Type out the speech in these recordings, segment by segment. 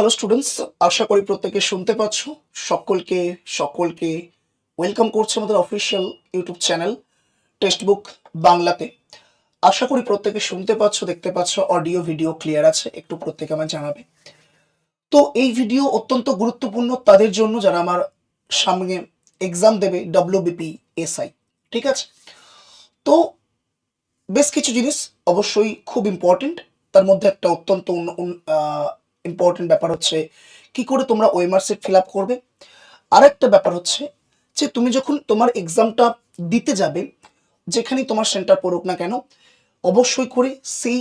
Hello students আশা করি প্রত্যেকে শুনতে পাচ্ছ। সকলকে সকলকে ওয়েলকাম করছে আমাদের official YouTube channel text book বাংলাতে। আশা করি প্রত্যেকে শুনতে পাচ্ছ, দেখতে পাচ্ছ অডিও ভিডিও ক্লিয়ার আছে, একটু প্রত্যেকে আমায় জানাবে। তো এই ভিডিও অত্যন্ত গুরুত্বপূর্ণ তাদের জন্য যারা আমার সামনে এক্সাম দেবে ডব্লিউবিপি এসআই ঠিক আছে? তো বেশ কিছু জিনিস অবশ্যই খুব ইম্পর্টেন্ট তার মধ্যে একটা অত্যন্ত ইম্পর্টেন্ট ব্যাপার হচ্ছে কি করে তোমরা ওয়েমার সেট ফিল আপ করবে। আর একটা ব্যাপার হচ্ছে যে তুমি যখন তোমার এক্সামটা দিতে যাবে, যেখানেই তোমার সেন্টার পড়ুক না কেন, অবশ্যই করে সেই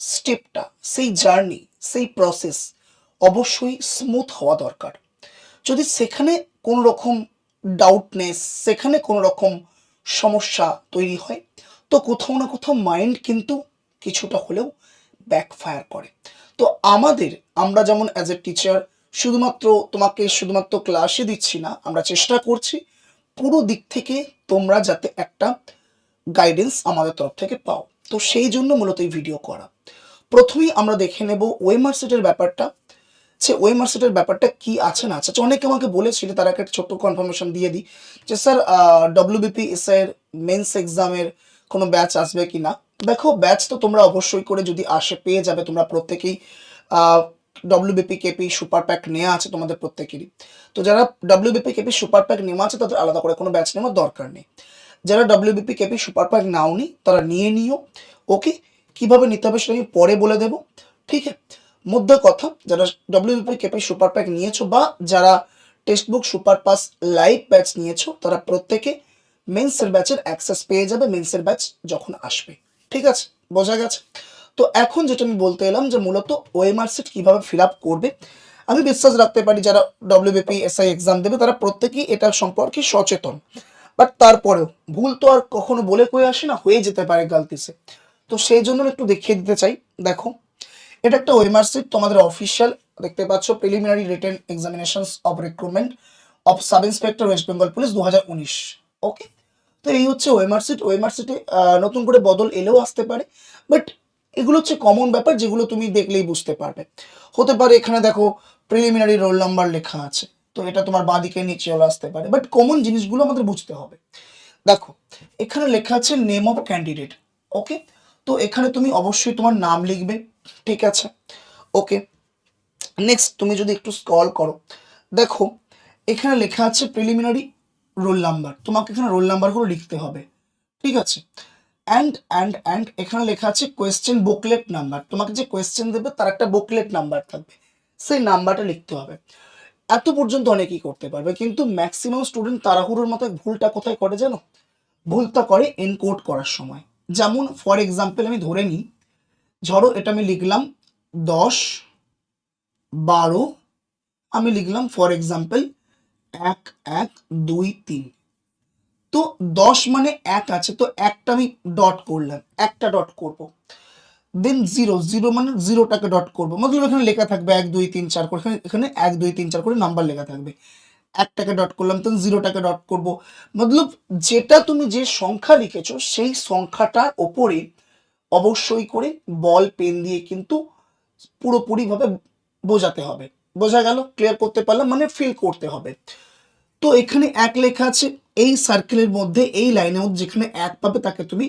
স্টেপটা সেই জার্নি সেই প্রসেস অবশ্যই স্মুথ হওয়া দরকার। যদি সেখানে কোনো রকম ডাউটনেস সেখানে কোনো রকম সমস্যা তৈরি হয়, তো কোথাও না কোথাও মাইন্ড কিন্তু কিছুটা হলেও ব্যাকফায়ার করে। তো আমাদের, আমরা যেমন অ্যাজ এ টিচার শুধুমাত্র তোমাকে শুধুমাত্র ক্লাসে দিচ্ছি না, আমরা চেষ্টা করছি পুরো দিক থেকে তোমরা যাতে একটা গাইডেন্স আমাদের তরফ থেকে পাও। তো সেই জন্য মূলত এই ভিডিও করা। প্রথমেই আমরা দেখে নেব ওয়েমার সেটের ব্যাপারটা। যে ওয়েমার সেটের ব্যাপারটা কি আছে না আছে। অনেকে আমাকে বলেছিল, তারা একটা ছোট্ট কনফার্মেশন দিয়ে দিই যে স্যার ডব্লিউবিপি এর মেন্স এক্সামের কোনো ব্যাচ আসবে কি না দেখো ব্যাচ তো তোমরা অবশ্যই করে যদি আসে, পেয়ে যাবে। তোমরা প্রত্যেকেই ডব্লিউবিপি কেপি সুপার প্যাক নেওয়া আছে তোমাদের প্রত্যেকেরই। তো যারা ডব্লিউবিপি কেপি সুপার প্যাক নেওয়া আছে, তাদের আলাদা করে কোনো ব্যাচ নেওয়ার দরকার নেই। যারা ডব্লিউবিপি কেপি সুপার প্যাক নাওনি তারা নিয়ে নিও। ওকে? কীভাবে নিতে হবে সেটা আমি পরে বলে দেবো। ঠিক আছে? মধ্যে কথা, যারা ডব্লিউবিপি কেপি সুপার প্যাক নিয়েছো বা যারা textbook super pass live batch নিয়েছো, তারা প্রত্যেকে মেন্সের ব্যাচের অ্যাক্সেস পেয়ে যাবে। মেন্সের ব্যাচ যখন আসবে। ঠিক আছে, বোঝা গেছে। তো এখন যেটা আমি বলতে এলাম যে মূলত ওএমআর সেট কীভাবে ফিল আপ করবে, আমি বিশ্বাস রাখতে পারি যারা ডব্লিউবিপি এসআই এক্সাম দেবে, তারা প্রত্যেকেই এটা সম্পর্কে সচেতন। বাট তারপরেও ভুল তো আর কখনো বলে কয়ে আসে না, হয়ে যেতে পারে গালতিসে তো সেই জন্য একটু দেখিয়ে দিতে চাই, দেখো। এটা একটা ওয়েমার সিট তোমাদের অফিসিয়াল দেখতে পাচ্ছ preliminary written examinations of recruitment of sub inspector West Bengal police দু হাজার উনিশ ওকে তো এই হচ্ছে ওয়েমার সিট ওয়েমার সিটে নতুন করে বদল এলেও আসতে পারে। বাট এগুলো হচ্ছে কমন ব্যাপার যেগুলো তুমি দেখলেই বুঝতে পারবে। হতে পারে এখানে দেখো প্রিলিমিনারি রোল নাম্বার লেখা আছে। তো এটা তোমার বাঁদিকে নিচে চলে আসতে পারে। বাট কমন জিনিসগুলো আমাদের বুঝতে হবে। দেখো, এখানে লেখা আছে নেম অফ ক্যান্ডিডেট ওকে তো এখানে তুমি অবশ্যই তোমার নাম লিখবে। ঠিক আছে? ওকে নেক্সট তুমি যদি একটু স্ক্রল করো। দেখো, এখানে লেখা আছে প্রিলিমিনারি রোল নাম্বার তোমাকে এখানে রোল নাম্বারগুলো লিখতে হবে। ঠিক আছে? অ্যান্ড অ্যান্ড অ্যান্ড এখানে লেখা আছে কোয়েশ্চেন বুকলেট নাম্বার তোমাকে যে কোয়েশ্চেন দেবে তার একটা বুকলেট নাম্বার থাকবে। সেই নাম্বারটা লিখতে হবে। এত পর্যন্ত অনেকেই করতে পারবে? কিন্তু ম্যাক্সিমাম স্টুডেন্ট তাড়াহুড়োর মতো ভুলটা কোথায় করে জানো? ভুলটা করে এনকোড করার সময়। যেমন ফর এক্সাম্পল আমি ধরে নিই। ধরো, এটা আমি লিখলাম দশ বারো। আমি লিখলাম ফর এক্সাম্পল এক এক, দুই, তিন। তো দশ মানে এক আছে, তো একটা আমি ডট করলাম, একটা ডট করব। দেন জিরো জিরো মানে জিরোটাকে ডট করব। মতলব এখানে লেখা থাকবে এক, দুই, তিন, চার করে। এখানে এক, দুই, তিন, চার করে নাম্বার লেখা থাকবে। একটাকে ডট করলাম তখন জিরোটাকে ডট করব। মতলব যেটা তুমি যে সংখ্যা লিখেছো, সেই সংখ্যাটার ওপরে অবশ্যই করে বল পেন দিয়ে কিন্তু পুরোপুরিভাবে বোঝাতে হবে। বোঝা গেল ক্লিয়ার করতে পারলাম মানে ফিল করতে হবে। তো এখানে এক লেখা আছে, এই সার্কেলের মধ্যে, এই লাইনের মধ্যে যেখানে এক পাবে, তাকে তুমি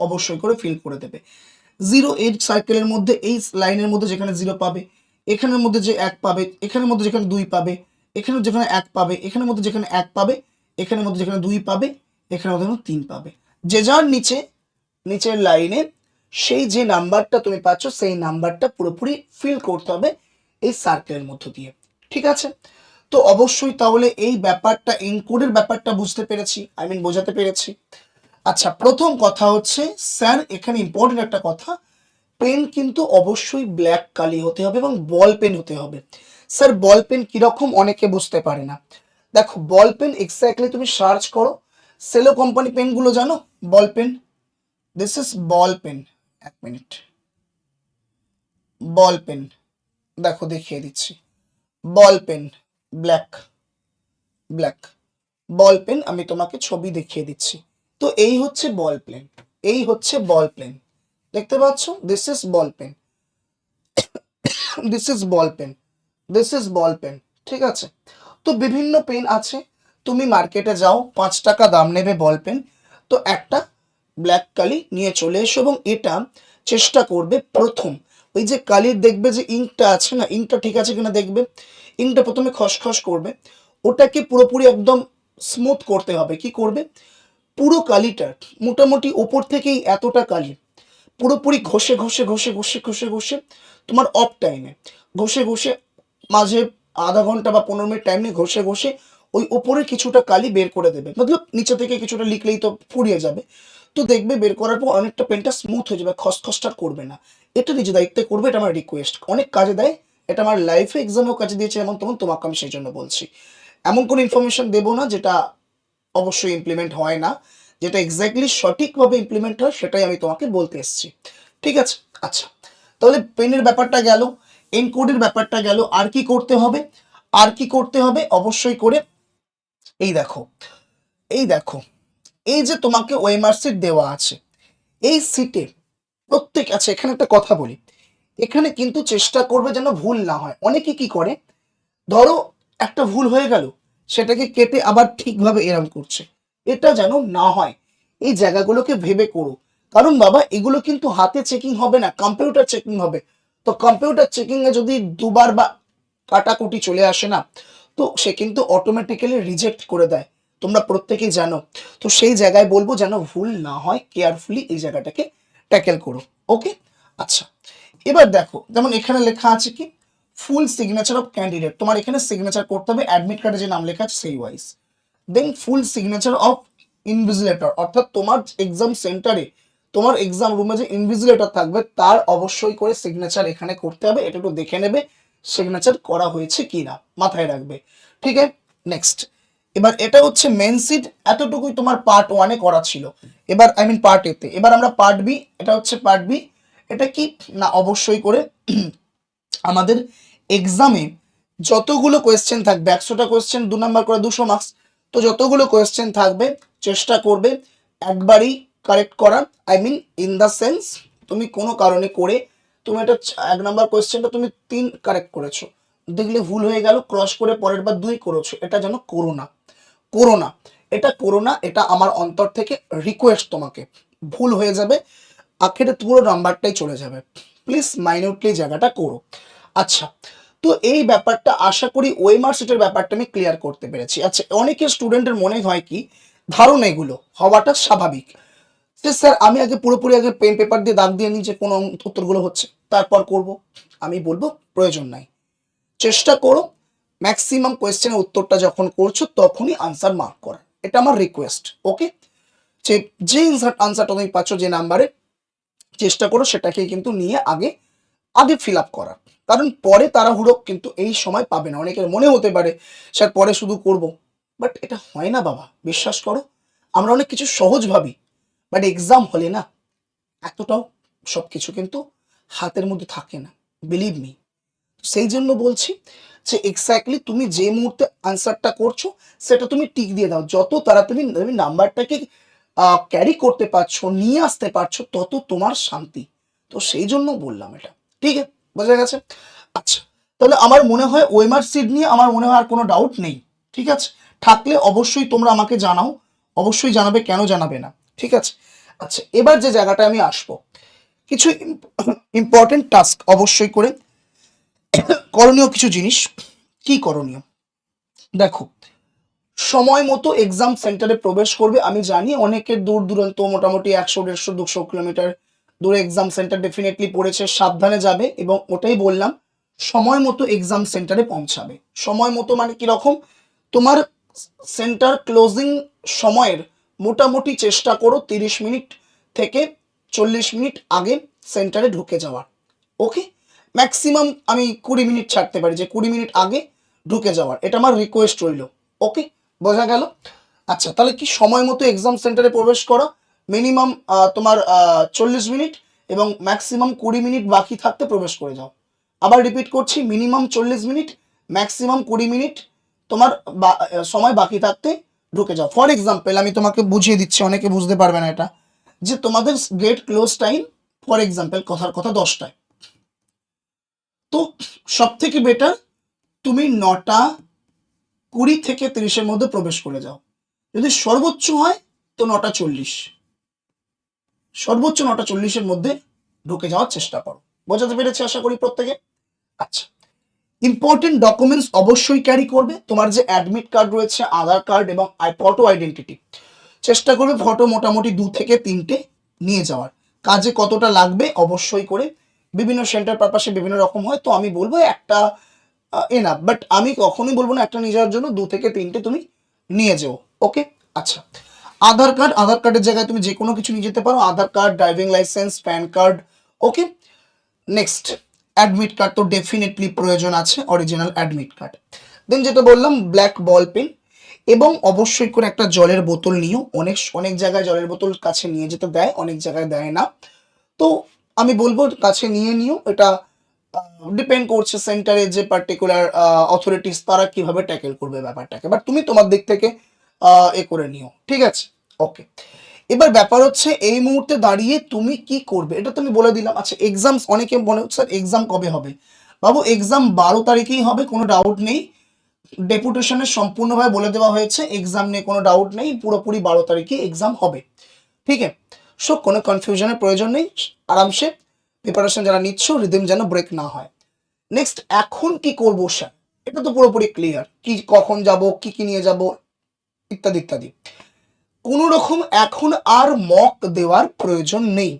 অবশ্যই করে ফিল করে দেবে। জিরো এই সার্কেলের মধ্যে, এই লাইনের মধ্যে যেখানে জিরো পাবে, এখানের মধ্যে যে এক পাবে, এখানের মধ্যে যেখানে দুই পাবে, এখানে যেখানে এক পাবে, এখানের মধ্যে যেখানে এক পাবে, এখানের মধ্যে যেখানে দুই পাবে, এখানের মধ্যে তিন পাবে। যে যার নিচে, নিচের লাইনে সেই যে নাম্বারটা তুমি পাচ্ছ, সেই নাম্বারটা পুরোপুরি ফিল করতে হবে এই সার্কেলের মধ্য দিয়ে, ঠিক আছে? তো অবশ্যই তাহলে এই ব্যাপারটা এনকোডের ব্যাপারটা বুঝতে পেরেছি আই মিন বোঝাতে পেরেছি। আচ্ছা প্রথম কথা হচ্ছে, স্যার, এখানে ইম্পর্টেন্ট একটা কথা পেন কিন্তু অবশ্যই ব্ল্যাক কালি হতে হবে এবং বল পেন হতে হবে। স্যার বল পেন কীরকম অনেকে বুঝতে পারে না। দেখো বল পেন এক্স্যাক্টলি তুমি সার্চ করো সেলো কোম্পানি পেনগুলো জানো? Ball pen this is ball pen এক মিনিট বল পেন দেখো, দেখিয়ে দিচ্ছি। Ball pen, black black. Ball pen, আমি তোমাকে ছবি দেখিয়ে দিচ্ছি। তো এই হচ্ছে বল পেন, এই হচ্ছে বল পেন। দেখতে পাচ্ছ? This is ball pen. This is ball pen. This is ball pen. ঠিক আছে? তো বিভিন্ন পেন আছে। তুমি মার্কেটে যাও, পাঁচ টাকা দাম নেবে বল পেন। তো একটা ব্ল্যাক কালি নিয়ে চলে এসো এবং এটা চেষ্টা করবে প্রথম। ওই যে কালির দেখবে যে ইঙ্কটা আছে না, ইঙ্কটা ঠিক আছে কিনা দেখবে? ইঙ্কটা প্রথমে খসখস করবে। ওটাকে পুরোপুরি একদম স্মুথ করতে হবে। কি করবে? পুরো কালিটা, মোটামুটি ওপর থেকেই এতটা কালি, পুরোপুরি ঘষে ঘষে ঘষে ঘষে ঘষে ঘষে তোমার অফ টাইমে ঘষে ঘষে, মাঝে আধা ঘণ্টা বা পনেরো মিনিট টাইম নিয়ে ঘষে ঘষে ওই ওপরে কিছুটা কালি বের করে দেবে। মতলব নিচে থেকে কিছুটা লিখলেই তো ফুরিয়ে যাবে। তো দেখবে বের করার পর অনেকটা পেনটা স্মুথ হয়ে যাবে, খসখসটা করবে না। এটা নিজে দায়িত্বে করবে, এটা আমার রিকোয়েস্ট অনেক কাজে দেয়, এটা আমার লাইফে এক্সামেও কাজে দিয়েছে এমন তেমন, তোমাকে আমি সেই জন্য বলছি। এমন কোনো ইনফরমেশন দেবো না যেটা অবশ্যই ইমপ্লিমেন্ট হয় না, যেটা এক্স্যাক্টলি সঠিকভাবে ইমপ্লিমেন্ট হয়, সেটাই আমি তোমাকে বলতে এসেছি। ঠিক আছে? আচ্ছা। তাহলে পেনের ব্যাপারটা গেল এনকোডের ব্যাপারটা গেল, আর কি করতে হবে? আর কি করতে হবে? অবশ্যই করে, এই দেখো এই দেখো, এই যে তোমাকে ওএমআর সিট দেওয়া আছে, এই সিটে প্রত্যেক আচ্ছা এখানে একটা কথা বলি। এখানে কিন্তু চেষ্টা করবে যেন ভুল না হয়। অনেকে কি করে? ধরো, একটা ভুল হয়ে গেল, সেটাকে কেটে আবার ঠিকভাবে এরম করছে। এটা যেন না হয়। এই জায়গাগুলোকে ভেবে করো। কারণ বাবা, এগুলো কিন্তু হাতে চেকিং হবে না কম্পিউটার চেকিং হবে। তো কম্পিউটার চেকিং এ যদি দুবার বা কাটাকুটি চলে আসে না, তো সে কিন্তু অটোমেটিক্যালি রিজেক্ট করে দেয়। তোমরা প্রত্যেকেই জানো। তো সেই জায়গায় বলব যেন ভুল না হয় কেয়ারফুলি এই জায়গাটাকে ট্যাকেল করো ওকে আচ্ছা এবার দেখো, যেমন এখানে লেখা আছে কি? ফুল সিগনেচার অফ ক্যান্ডিডেট তোমার এখানে সিগনেচার করতে হবে অ্যাডমিট কার্ডে যে নাম লেখা আছে সেই wise then full signature of invigilator অর্থাৎ তোমার এক্সাম সেন্টারে তোমার এক্সাম রুমে যে ইনভিজিলেটর থাকবে, তার অবশ্যই করে সিগনেচার এখানে করতে হবে, এটা একটু দেখে নেবে সিগনেচার করা হয়েছে কি না মাথায় রাখবে। ঠিক আছে? নেক্সট এবার এটা হচ্ছে মেন সিট এতটুকুই তোমার পার্ট ওয়ানে করা ছিল। এবার আই মিন পার্ট এতে এবার আমরা পার্ট বি এটা হচ্ছে পার্ট বি এটা কি? না, অবশ্যই করে আমাদের এক্সামে যতগুলো কোয়েশ্চেন থাকবে, একশোটা কোয়েশ্চেন দু নাম্বার করে দুশো মার্কস তো যতগুলো কোয়েশ্চেন থাকবে, চেষ্টা করবে একবারই কারেক্ট করার I mean in the sense তুমি কোনো কারণে করে তুমি এটা এক নাম্বার কোয়েশ্চেনটা তুমি তিন কারেক্ট করেছ। দেখলে ভুল হয়ে গেল ক্রস করে পরের বার দুই করেছ। এটা যেন করো না। করো না এটা করো না এটা আমার অন্তর থেকে রিকোয়েস্ট তোমাকে। ভুল হয়ে যাবে, আখেরে পুরো নাম্বারটাই চলে যাবে। প্লিজ মাইনিউটলি জায়গাটা করো। আচ্ছা তো এই ব্যাপারটা আশা করি ওয়েমার সিটের ব্যাপারটা আমি ক্লিয়ার করতে পেরেছি। আচ্ছা অনেকের স্টুডেন্টের মনে হয় কি, ধারণা এগুলো, হওয়াটা স্বাভাবিক। যে স্যার, আমি আগে পুরোপুরি আগে পেন পেপার দিয়ে দাগ দিয়ে নিই যে কোনো উত্তরগুলো হচ্ছে। তারপর করব। আমি বলব প্রয়োজন নাই। চেষ্টা করো ম্যাক্সিমাম কোয়েশ্চেনের উত্তরটা যখন করছ, তখনই আনসার মার্ক করা এটা আমার রিকোয়েস্ট ওকে যে যে আনসারটা তুমি পাচ্ছ যে নাম্বারে চেষ্টা করো সেটাকে কিন্তু নিয়ে আগে আগে ফিল আপ করার। কারণ পরে তাড়াহুড়ো কিন্তু এই সময় পাবে না। অনেকের মনে হতে পারে, স্যার, পরে শুধু করব। বাট এটা হয় না বাবা, বিশ্বাস করো। আমরা অনেক কিছু সহজ ভাবি বাট এক্সাম হলে না, এতটাও সব কিছু কিন্তু হাতের মধ্যে থাকে না বিলিভ মি সেই জন্য বলছি যে এক্স্যাক্টলি তুমি যে মুহূর্তে আনসারটা করছ, সেটা তুমি টিক দিয়ে দাও। যত তাড়াতাড়ি তুমি নাম্বারটাকে ক্যারি করতে পারছ, নিয়ে আসতে পারছ, তত তোমার শান্তি। তো সেই জন্য বললাম এটা। ঠিক আছে? বোঝা গেছে? আচ্ছা তাহলে আমার মনে হয় ওয়েমার সিট নিয়ে আমার মনে হয় আর কোনো ডাউট নেই। ঠিক আছে? থাকলে অবশ্যই তোমরা আমাকে জানাও। অবশ্যই জানাবে, কেন জানাবে না? ঠিক আছে? আচ্ছা এবার যে জায়গাটা আমি আসব, কিছু ইম্পর্টেন্ট টাস্ক অবশ্যই করে করণীয় কিছু জিনিস। কি করণীয়? দেখো, সময় মতো এক্সাম সেন্টারে প্রবেশ করবে। আমি জানি অনেকের দূর দূরান্ত, মোটামুটি একশো, দেড়শো, দুশো কিলোমিটার দূরে এক্সাম সেন্টার ডেফিনেটলি পড়েছে, সাবধানে যাবে এবং ওটাই বললাম, সময় মতো এক্সাম সেন্টারে পৌঁছাবে। সময় মতো মানে কীরকম তোমার সেন্টার ক্লোজিং সময়ের মোটামুটি চেষ্টা করো তিরিশ মিনিট থেকে চল্লিশ মিনিট আগে সেন্টারে ঢুকে যাওয়ার। ওকে ম্যাক্সিমাম আমি কুড়ি মিনিট ছাড়তে পারি যে কুড়ি মিনিট আগে ঢুকে যাওয়ার। এটা আমার রিকোয়েস্ট রইল। ওকে বোঝা গেল? আচ্ছা তাহলে কি সময় মতো এক্সাম সেন্টারে প্রবেশ করো? মিনিমাম তোমার চল্লিশ মিনিট এবং ম্যাক্সিমাম কুড়ি মিনিট বাকি থাকতে প্রবেশ করে যাও। আবার রিপিট করছি মিনিমাম চল্লিশ মিনিট ম্যাক্সিমাম কুড়ি মিনিট তোমার সময় বাকি থাকতে ঢুকে যাও। ফর এক্সাম্পল আমি তোমাকে বুঝিয়ে দিচ্ছি, অনেকে বুঝতে পারবে না এটা। যে তোমাদের gate close time for example কথার কথা দশটায়। তো সব থেকে বেটার তুমি নটা কুড়ি থেকে তিরিশের মধ্যে প্রবেশ করে যাও। যদি সর্বোচ্চ হয়, তো নটা চল্লিশ। সর্বোচ্চ নটা চল্লিশের মধ্যে ঢুকে যাওয়ার চেষ্টা করো। বোঝাতে পেরেছি আশা করি প্রত্যেকে? আচ্ছা। ইম্পর্টেন্ট ডকুমেন্টস অবশ্যই ক্যারি করবে। তোমার যে অ্যাডমিট কার্ড রয়েছে আধার কার্ড এবং ফটো আইডেন্টিটি চেষ্টা করবে ফটো মোটামুটি দু থেকে তিনটে নিয়ে যাওয়ার। কাজে কতটা লাগবে অবশ্যই করে বিভিন্ন সেন্টার পারপাসে বিভিন্ন রকম হয়, তো আমি বলব একটা এনাফ বাট আমি কখনোই বলব না একটা নিয়ে যাওয়ার জন্য, দু থেকে তিনটে তুমি নিয়ে যেও ওকে আচ্ছা। আধার কার্ড আধার কার্ডের জায়গায় তুমি যে কোনো কিছু নিয়ে যেতে পারো, Aadhaar card driving licence PAN card okay next admit card তো ডেফিনেটলি প্রয়োজন আছে অরিজিনাল অ্যাডমিট কার্ড দেন যেটা বললাম ব্ল্যাক বল পেন এবং অবশ্যই করে একটা জলের বোতল নিও। অনেক অনেক জায়গায় জলের বোতল কাছে নিয়ে যেতে দেয়, অনেক জায়গায় দেয় না। তো আমি বলব কাছে নিয়ে নিও। এটা ডিপেন্ড করছে সেন্টারে যে পার্টিকুলার অথরিটিস তারা কীভাবে ট্যাকেল করবে ব্যাপারটাকে। বাট তুমি তোমার দিক থেকে এ করে নিও। ঠিক আছে? ওকে এবার ব্যাপার হচ্ছে এই মুহূর্তে দাঁড়িয়ে তুমি কি করবে? এটা তুমি বলে দিলাম। আচ্ছা এক্সাম অনেকে মনে হচ্ছে এক্সাম কবে হবে? বাবু এক্সাম বারো তারিখেই হবে, কোনো ডাউট নেই। ডেপুটেশনে সম্পূর্ণভাবে বলে দেওয়া হয়েছে এক্সাম নিয়ে কোনো ডাউট নেই। পুরোপুরি বারো তারিখে এক্সাম হবে। ঠিক আছে? সো কোনো কনফিউশনের প্রয়োজন নেই। আরামসে প্রিপারেশন যারা নিচ্ছ রিদিম যেন ব্রেক না হয়। নেক্সট এখন কি করব স্যার এটা তো পুরোপুরি ক্লিয়ার কি, কখন যাব, কি কি নিয়ে যাব, ইত্যাদি ইত্যাদি। কোনো রকম এখন আর মক দেওয়ার প্রয়োজন নেই।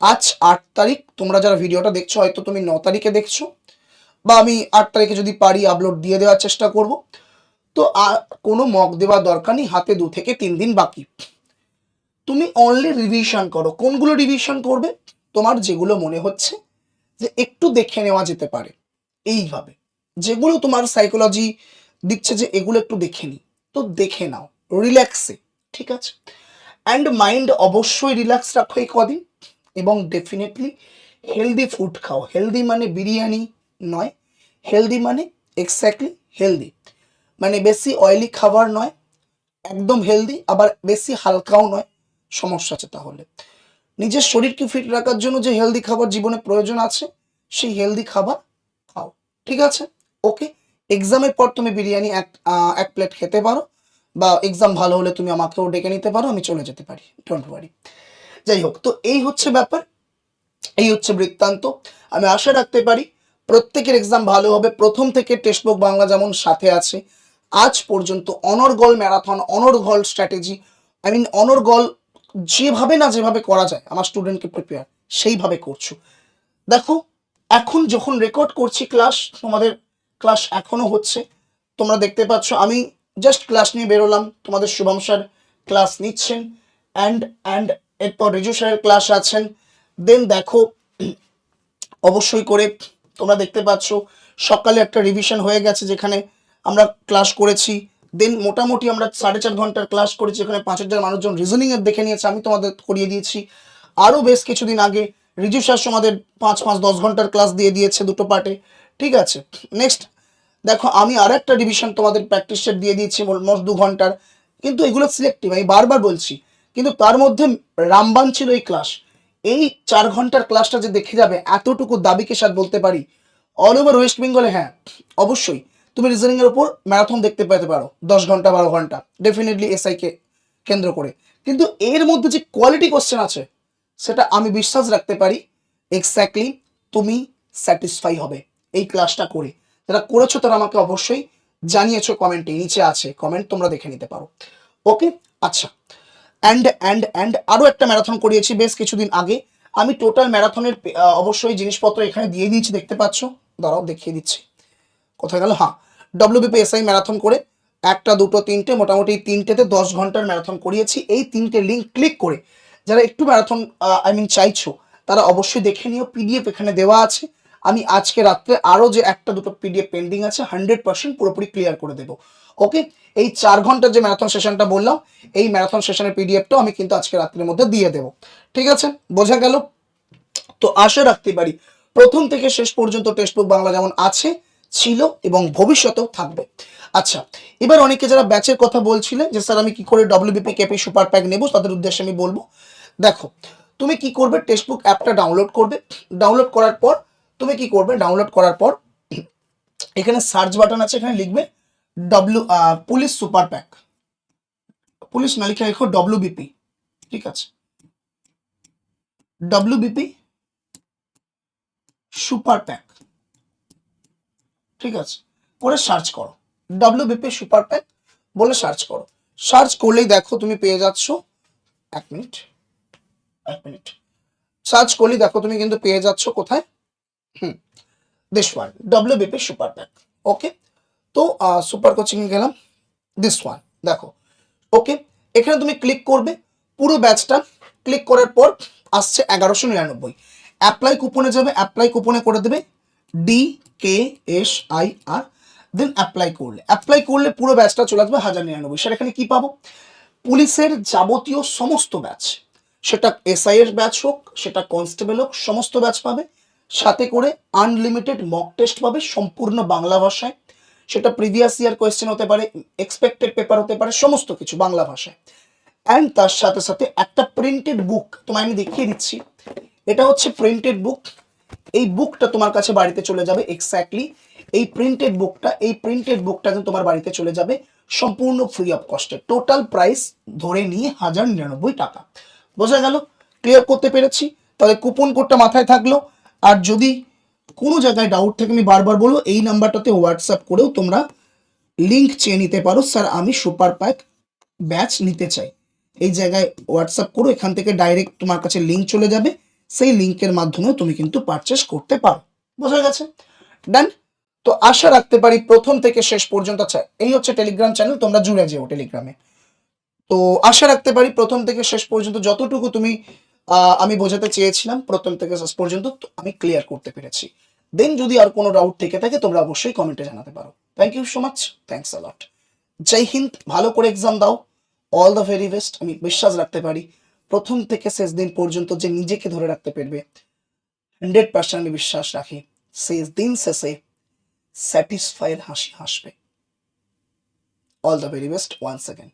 আজ আট তারিখ, তোমরা যারা ভিডিওটা দেখছ, হয়তো তুমি ন তারিখে দেখছ, বা আমি আট তারিখে যদি পারি আপলোড দিয়ে দেওয়ার চেষ্টা করব। তো আর কোনো মক দেওয়ার দরকার নেই, হাতে দু থেকে তিন দিন বাকি। তুমি অনলি রিভিশন করো। কোনগুলো রিভিশন করবে? তোমার যেগুলো মনে হচ্ছে যে একটু দেখে নেওয়া যেতে পারে। এইভাবে। যেগুলো তোমার সাইকোলজি দিচ্ছে যে এগুলো একটু দেখে নি তো দেখে নাও। রিল্যাক্সে ঠিক আছে? অ্যান্ড মাইন্ড অবশ্যই রিল্যাক্স রাখো এই কদিন। এবং ডেফিনেটলি হেলদি ফুড খাও। হেলদি মানে বিরিয়ানি নয়। হেলদি মানে এক্স্যাক্টলি হেলদি মানে বেশি অয়েলি খাবার নয়। একদম হেলদি আবার বেশি হালকাও নয়। সমস্যা আছে তাহলে। নিজের শরীরকে ফিট রাখার জন্য যে হেলদি খাবার জীবনে প্রয়োজন আছে, সেই হেলদি খাবার খাও। ঠিক আছে? ওকে এক্সামের পর তুমি বিরিয়ানি এক এক প্লেট খেতে পারো বা এক্সাম ভালো হলে তুমি আমাকেও ডেকে নিতে পারো, আমি চলে যেতে পারি। ডোন্ট ওয়ারি যাই হোক, তো এই হচ্ছে ব্যাপার। এই হচ্ছে বৃত্তান্ত। আমি আশা রাখতে পারি প্রত্যেকের এক্সাম ভালো হবে। প্রথম থেকে টেক্সট বুক বাংলা যেমন সাথে আছে, আজ পর্যন্ত অনর্গল ম্যারাথন অনর্গল স্ট্র্যাটেজি আই মিন অনর্গল যেভাবে না যেভাবে করা যায়, আমার স্টুডেন্টকে প্রিপেয়ার সেইভাবে করছ। দেখো, এখন যখন রেকর্ড করছি ক্লাস তোমাদের ক্লাস এখনও হচ্ছে, তোমরা দেখতে পাচ্ছ, আমি জাস্ট ক্লাস নিয়ে বেরোলাম, তোমাদের শুভম স্যার ক্লাস নিচ্ছেন অ্যান্ড অ্যান্ড এরপর রিজু স্যারের ক্লাস আছেন। দেন দেখো, অবশ্যই করে তোমরা দেখতে পাচ্ছ, সকালে একটা রিভিশন হয়ে গেছে, যেখানে আমরা ক্লাস করেছি। দেন মোটামুটি আমরা সাড়ে চার ঘণ্টার ক্লাস করেছি, এখানে পাঁচ হাজার মানুষজন রিজনিং এর দেখে নিয়েছে, আমি তোমাদের করিয়ে দিয়েছি। আরও বেশ কিছুদিন আগে রিজু স্যার আমাদের পাঁচ পাঁচ, দশ ঘণ্টার ক্লাস দিয়ে দিয়েছে দুটো পার্টে ঠিক আছে নেক্সট দেখো আমি আর একটা ডিভিশন তোমাদের প্র্যাকটিস সেট দিয়ে দিয়েছি অলমোস্ট দু ঘণ্টার। কিন্তু এগুলো সিলেক্টিভ আমি বারবার বলছি, কিন্তু তার মধ্যে রামবান ছিল এই ক্লাস এই চার ঘণ্টার ক্লাসটা যে দেখে যাবে, এতটুকু দাবিকে সাথ বলতে পারি। অল ওভার ওয়েস্ট বেঙ্গলে হ্যাঁ অবশ্যই। তুমি রিজনিং এর উপর ম্যারাথন দেখতে পেতে পারো, দশ ঘণ্টা, বারো ঘণ্টা ডেফিনেটলি এসআই কে কেন্দ্র করে। কিন্তু এর মধ্যে যে কোয়ালিটি কোশ্চেন আছে, সেটা আমি বিশ্বাস রাখতে পারি এক্স্যাক্টলি তুমি স্যাটিসফাই হবে এই ক্লাসটা করে। যারা করেছ তারা আমাকে অবশ্যই জানিয়েছো কমেন্টে নিচে আছে কমেন্ট তোমরা দেখে নিতে পারো। ওকে আচ্ছা। অ্যান্ড অ্যান্ড অ্যান্ড আরও একটা ম্যারাথন করিয়েছি বেশ কিছুদিন আগে। আমি টোটাল ম্যারাথনের অবশ্যই জিনিসপত্র এখানে দিয়ে দিয়েছি, দেখতে পাচ্ছ? দাঁড়াও, দেখিয়ে দিচ্ছি। কোথায় গেল? হ্যাঁ। ডব্লিউবিপি এসআই ম্যারাথন করে একটা, দুটো, তিনটে, মোটামুটি তিনটেতে দশ ঘণ্টার ম্যারাথন করিয়েছি। এই তিনটে লিঙ্ক ক্লিক করে যারা একটু ম্যারাথন আই মিন চাইছো, তারা অবশ্যই দেখে নিও। পিডিএফ এখানে দেওয়া আছে। আমি আজকে রাত্রে আরও যে একটা, দুটো পিডিএফ পেন্ডিং আছে হান্ড্রেড পার্সেন্ট পুরোপুরি ক্লিয়ার করে দেবো। ওকে এই চার ঘণ্টার যে ম্যারাথন সেশনটা বললাম, এই ম্যারাথন সেশনের পিডিএফটাও আমি কিন্তু আজকে রাত্রের মধ্যে দিয়ে দেবো। ঠিক আছে? বোঝা গেল? তো আশা রাখতে পারি, প্রথম থেকে শেষ পর্যন্ত টেক্সট বাংলা যেমন আছে ছিল এবং ভবিষ্যতেও থাকবে। আচ্ছা এবার অনেকে যারা ব্যাচের কথা বলছিলেন যে, স্যার, আমি কি করে ডব্লিউবিপি কেপি সুপার প্যাক নেব? তাদের উদ্দেশ্যে আমি বলব, দেখো, তুমি কি করবে? টেক্সট বুক অ্যাপটা ডাউনলোড করবে। ডাউনলোড করার পর, তুমি কি করবে? ডাউনলোড করার পর, এখানে সার্চ বাটন আছে, এখানে লিখবে W police super pack police না লিখে লেখো ডব্লিউবিপি ঠিক আছে? ডব্লিউবিপি সুপার প্যাক ঠিক আছে করে। সার্চ করো ডব্লিউবিপি সুপার প্যাক বলে সার্চ করো। সার্চ করলেই দেখো তুমি পেয়ে যাচ্ছ এক মিনিট এক মিনিট। সার্চ করলেই দেখো তুমি কিন্তু পেয়ে যাচ্ছ কোথায়? হুম this one WBP super pack okay তো সুপার কোচিং গেলাম দিস ওয়ান দেখো। ওকে এখানে তুমি ক্লিক করবে, পুরো ব্যাচটা ক্লিক করার পর আসছে এগারোশো নিরানব্বই। অ্যাপ্লাই কুপনে যাবে অ্যাপ্লাই কুপনে করে দেবে D K S I R then apply করলে। অ্যাপ্লাই করলে পুরো ব্যাচটা চলে আসবে হাজার নিরানব্বই। সেটা এখানে কি পাবো? পুলিশের যাবতীয় সমস্ত ব্যাচ সেটা এসআই এর ব্যাচ হোক, সেটা কনস্টেবল হোক, সমস্ত ব্যাচ পাবে। সাথে করে আনলিমিটেড মক টেস্ট পাবে সম্পূর্ণ বাংলা ভাষায়। সেটা প্রিভিয়াস ইয়ার কোয়েশ্চেন হতে পারে এক্সপেক্টেড পেপার হতে পারে, সমস্ত কিছু বাংলা ভাষায়। অ্যান্ড তার সাথে সাথে একটা প্রিন্টেড বুক তোমায় আমি দেখিয়ে দিচ্ছি। এটা হচ্ছে প্রিন্টেড বুক এই বুকটা তোমার কাছে বাড়িতে চলে যাবে এক্স্যাক্টলি এই প্রিন্টেড বুকটা এই প্রিন্টেড বুকটা কিন্তু তোমার বাড়িতে চলে যাবে, সম্পূর্ণ ফ্রি অফ কস্টে টোটাল প্রাইস ধরে নিয়ে হাজার নিরানব্বই টাকা। বোঝা গেল? ক্লিয়ার করতে পেরেছি? তাহলে কুপন কোডটা মাথায় থাকল। আর যদি কোনো জায়গায় ডাউট থাকে, আমি বারবার বলব, এই নাম্বারটাতে হোয়াটসঅ্যাপ করেও তোমরা লিঙ্ক চেয়ে নিতে পারো। স্যার আমি সুপার প্যাক ব্যাচ নিতে চাই। এই জায়গায় হোয়াটসঅ্যাপ করো, এখান থেকে ডাইরেক্ট তোমার কাছে লিঙ্ক চলে যাবে। সেই লিঙ্কের মাধ্যমেও তুমি কিন্তু পারচেস করতে পারো। বোঝা গেছে? ডান তো আশা রাখতে পারি প্রথম থেকে শেষ পর্যন্ত আচ্ছা এই হচ্ছে টেলিগ্রাম চ্যানেল তোমরা জুড়ে যেও টেলিগ্রামে তো আশা রাখতে পারি প্রথম থেকে শেষ পর্যন্ত যতটুকু তুমি আমি বোঝাতে চেয়েছিলাম, প্রথম থেকে শেষ পর্যন্ত আমি ক্লিয়ার করতে পেরেছি। দেন যদি আর কোনো ডাউট থেকে থাকে, তোমরা অবশ্যই কমেন্টে জানাতে পারো। Thank you so much thanks আলট Jai Hind, ভালো করে এক্সাম দাও। অল দ্য ভেরি বেস্ট আমি বিশ্বাস রাখতে পারি। প্রথম থেকে শেষ দিন পর্যন্ত যে নিজেকে ধরে রাখতে পারবে হান্ড্রেড পার্সেন্ট আমি বিশ্বাস রাখি, শেষ দিন শেষে স্যাটিসফাইড হাসি হাসবে। All the very best once second